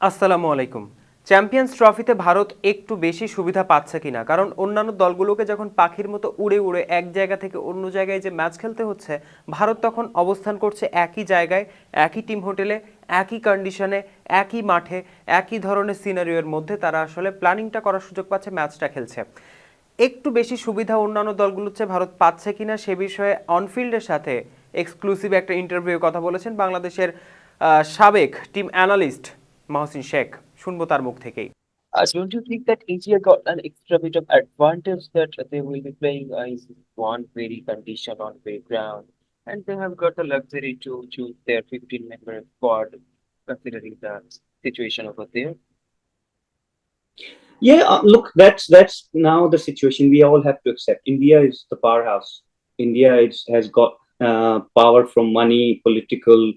আসসালামু আলাইকুম। চ্যাম্পিয়ন্স ট্রফিতে ভারত একটু বেশি সুবিধা পাচ্ছে কিনা? কারণ অন্যান্য দলগুলোকে যখন পাখির মতো উড়ে উড়ে এক জায়গা থেকে অন্য জায়গায় যে ম্যাচ খেলতে হচ্ছে, ভারত তখন অবস্থান করছে একই জায়গায়, একই টিম হোটেলে, একই কন্ডিশনে একই মাঠে, একই ধরনের সিনারিওর মধ্যে তারা আসলে প্ল্যানিংটা করার সুযোগ পাচ্ছে, ম্যাচটা খেলছে। একটু বেশি সুবিধা অন্যান্য দলগুলোর চেয়ে ভারত পাচ্ছে কিনা সে বিষয়ে অনফিল্ডের সাথে এক্সক্লুসিভ একটা ইন্টারভিউ কথা বলেছেন বাংলাদেশের সাবেক টিম অ্যানালিস্ট মহসিন শেখ শুনবো তার মুখ থেকেই Uh, don't you think that India got an extra bit of advantage that they will be playing uh, is one very condition on very ground, and they have got the luxury to choose their 15 member squad considering the situation over there? Yeah, uh, look, that's that's now the situation we all have to accept. India is the powerhouse. India is, has got uh, power from money, political.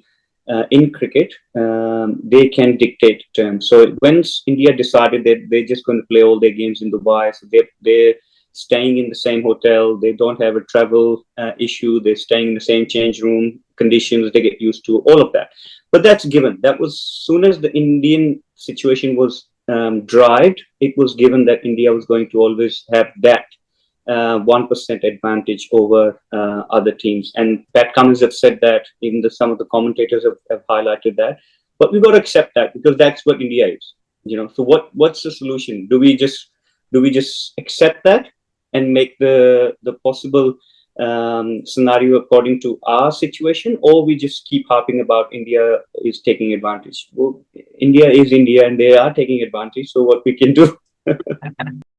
uh, in cricket, um, they can dictate terms. So once India decided that they're just going to play all their games in Dubai, so they they're staying in the same hotel. They don't have a travel uh, issue. They're staying in the same change room conditions. They get used to all of that. But that's given. That was soon as the Indian situation was um, dried, it was given that India was going to always have that uh, 1% advantage over uh, other teams. And Pat Cummins have said that, even the, some of the commentators have, have highlighted that. But we've got to accept that because that's what India is. You know, so what what's the solution? Do we just do we just accept that and make the the possible um, scenario according to our situation, or we just keep harping about India is taking advantage? Well, India is India, and they are taking advantage. So what we can do?